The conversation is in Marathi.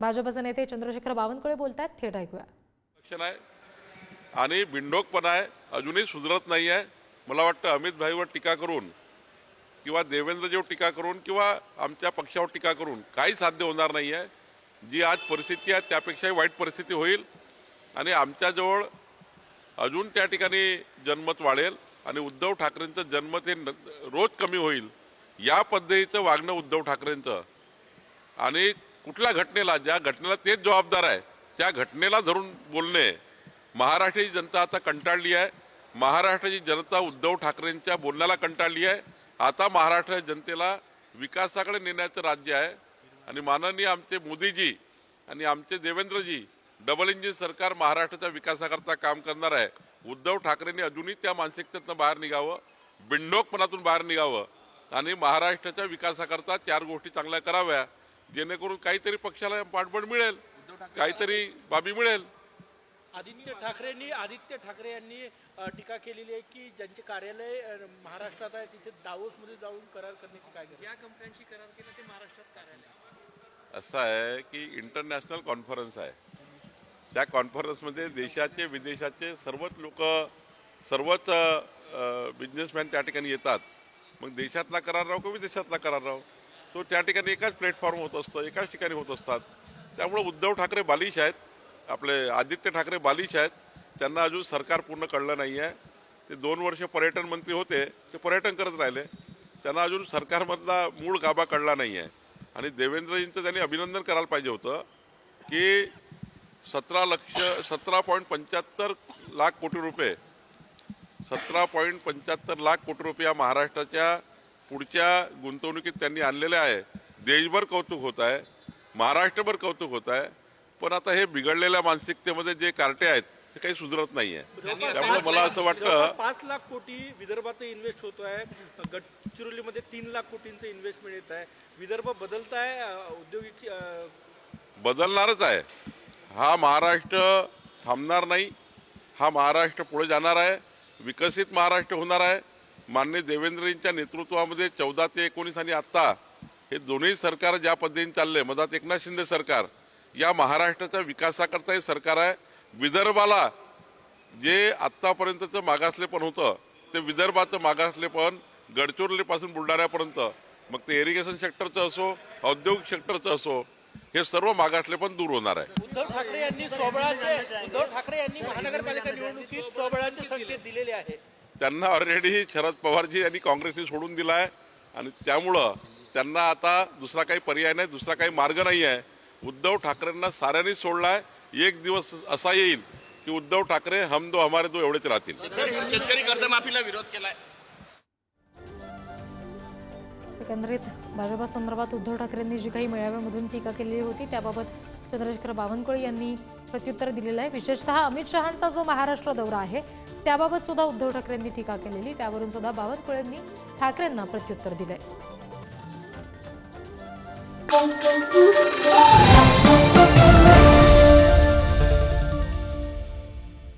भाजपचे नेते चंद्रशेखर बावनकुळे बोलत आहेत थेट ऐकूया. लक्षण आहे आणि बिंडोकपणा आहे अजूनही सुधरत नाही आहे मला वाटतं अमित भाईवर टीका करून किंवा देवेंद्रजीवर टीका करून किंवा आमच्या पक्षावर टीका करून काही साध्य होणार नाही आहे जी आज परिस्थिती आहे त्यापेक्षाही वाईट परिस्थिती होईल. आणि आमच्याजवळ अजून त्या ठिकाणी जनमत वाढेल आणि उद्धव ठाकरेंचं जनमत हे रोज कमी होईल. या पद्धतीचं वागणं उद्धव ठाकरेंचं. आणि कुठल्या घटनेला ज्या घटनेला तेच जबाबदार आहे त्या घटनेला धरून बोलणे. महाराष्ट्राची जनता आता कंटाळली आहे. महाराष्ट्राची जनता उद्धव ठाकरेंच्या बोलण्याला कंटाळली आहे. आता महाराष्ट्र जनतेला विकासाकडे नेण्याचं राज्य आहे. आणि माननीय आमचे मोदीजी आणि आमचे देवेंद्रजी डबल इंजिन सरकार महाराष्ट्राच्या विकासाकरता काम करणार आहे. उद्धव ठाकरेंनी अजूनही त्या मानसिकतेतनं बाहेर निघावं बिंडोकपणातून बाहेर निघावं. आणि महाराष्ट्राच्या विकासाकरता चार गोष्टी चांगल्या कराव्या. जेणेकरून काहीतरी पक्षाला पाठबळ मिळेल काहीतरी बाबी मिळेल. आदित्य ठाकरेंनी आदित्य ठाकरे यांनी टीका केलेली आहे की ज्यांचे कार्यालय महाराष्ट्रात आहे तिथे दावोसमध्ये जाऊन करार करण्याची काय गरज ज्या कंपन्यांशी करार केला ते महाराष्ट्रात कार्यालय असं आहे की इंटरनॅशनल कॉन्फरन्स आहे. त्या कॉन्फरन्समध्ये देशाचे विदेशाचे सर्वच लोक सर्वच बिझनेसमॅन त्या ठिकाणी येतात. मग देशातला करार राहो किंवा विदेशातला करार राहो? तो त्या ठिकाणी एकाच प्लॅटफॉर्म होत असतं एकाच ठिकाणी होत असतात. त्यामुळे उद्धव ठाकरे बालिश आहेत आपले आदित्य ठाकरे बालिश आहेत. त्यांना अजून सरकार पूर्ण कळलं नाही आहे ते दोन वर्ष पर्यटन मंत्री होते ते पर्यटन करत राहिले. त्यांना अजून सरकारमधला मूळ गाभा कळला नाही आहे आणि देवेंद्रजींचं त्यांनी अभिनंदन करायला पाहिजे होतं की सतरा लक्ष सतरा पॉईंट पंच्याहत्तर लाख कोटी रुपये सतरा पॉईंट पंच्याहत्तर लाख कोटी रुपये या महाराष्ट्राच्या पुढच्या गुंतवणुकीत त्यांनी आणलेले आहे. देशभर कौतुक होत आहे महाराष्ट्रभर कौतुक होत आहे पण आता हे बिघडलेल्या मानसिकतेमध्ये जे कार्टे आहेत ते काही सुधरत नाही आहे त्यामुळे मला असं वाटतं पाच लाख कोटी विदर्भात इन्व्हेस्ट होतो आहे. गडचिरोलीमध्ये तीन लाख कोटींचं इन्व्हेस्टमेंट येत आहे. विदर्भ बदलत आहे औद्योगिक बदलणारच आहे. हा महाराष्ट्र थांबणार नाही. हा महाराष्ट्र पुढे जाणार आहे. विकसित महाराष्ट्र होणार आहे. मान्य देवेंद्रजींच्या नेतृत्वामध्ये चौदा ते एकोणीस आणि आत्ता हे दोन्ही सरकार ज्या पद्धतीने चालले मधात एकनाथ शिंदे सरकार या महाराष्ट्राच्या विकासाकरता हे सरकार आहे. विदर्भाला जे आत्तापर्यंतचं मागासलेपण होतं ते विदर्भाचं मागासलेपण गडचिरोलीपासून बुलढाण्यापर्यंत मग ते इरिगेशन सेक्टरचं असो औद्योगिक सेक्टरचं असो हे सर्व मागासलेपण दूर होणार आहे. उद्धव ठाकरे यांनी स्वबळाचे उद्धव ठाकरे यांनी महानगरपालिका निवडणुकीत स्वबळाचे संकेत दिलेले आहे त्यांना ऑलरेडी शरद पवारजी यांनी काँग्रेसने सोडून दिला आहे आणि त्यामुळं त्यांना आता दुसरा काही पर्याय नाही दुसरा काही मार्ग नाही आहे उद्धव ठाकरेंना साऱ्यांनीच सोडला आहे एक दिवस असा येईल की उद्धव ठाकरे हम दो हमारे दो एवढेच राहतील. शेतकरी कर्जमाफीला विरोध केलाय. एकंदरीत भाजपासंदर्भात उद्धव ठाकरेंनी जी काही मेळाव्यामधून टीका केलेली होती त्याबाबत चंद्रशेखर बावनकुळे यांनी प्रत्युत्तर दिलेलं आहे. विशेषतः अमित शहांचा जो महाराष्ट्र दौरा आहे त्याबाबत सुद्धा उद्धव ठाकरेंनी टीका केलेली. त्यावरून सुद्धा बावनकुळेंनी ठाकरेंना प्रत्युत्तर दिलंय.